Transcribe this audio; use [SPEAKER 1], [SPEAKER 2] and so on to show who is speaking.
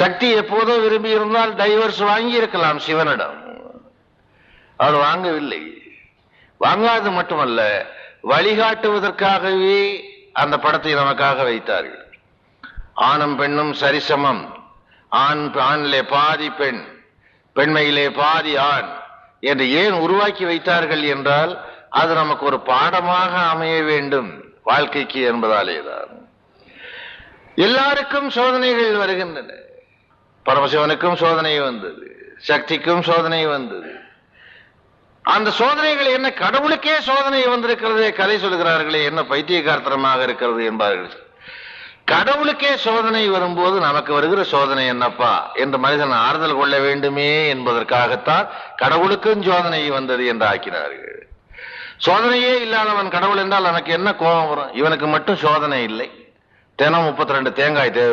[SPEAKER 1] சக்தி எப்போதோ விரும்பி இருந்தால் டைவர்ஸ் வாங்கி இருக்கலாம் சிவனிடம். அவர் வாங்கவில்லை. வாங்காது மட்டுமல்ல வழிகாட்டுவதற்காகவே அந்த படத்தை நமக்காக வைத்தார்கள். ஆணும் பெண்ணும் சரிசமம். ஆண் ஆணிலே பாதி பெண் பெண்மையிலே பாதி ஆண் என்று ஏன் உருவாக்கி வைத்தார்கள் என்றால் அது நமக்கு ஒரு பாடமாக அமைய வேண்டும் வாழ்க்கைக்கு என்பதாலே தான் எல்லாருக்கும் சோதனைகள் வருகின்றன. பரமசிவனுக்கும் சோதனை வந்தது சக்திக்கும் சோதனை வந்தது. அந்த சோதனைகள் என்ன கடவுளுக்கே சோதனை வந்திருக்கிறதே கதை சொல்கிறார்களே என்ன பைத்தியகார்த்தனமாக இருக்கிறது என்பார்கள். கடவுளுக்கே சோதனை வரும்போது நமக்கு வருகிற சோதனை என்னப்பா? என்று மனிதன் ஆறுதல் கொள்ள வேண்டுமே என்பதற்காகத்தான் கடவுளுக்கும் சோதனை வந்தது என்று ஆக்கினார்கள். சோதனையே இல்லாதவன் கடவுள் என்றால் நமக்கு என்ன கோபம் வரும்? இவனுக்கு மட்டும் சோதனை இல்லை. தினம் முப்பத்தி ரெண்டு தேங்காய் தேவை.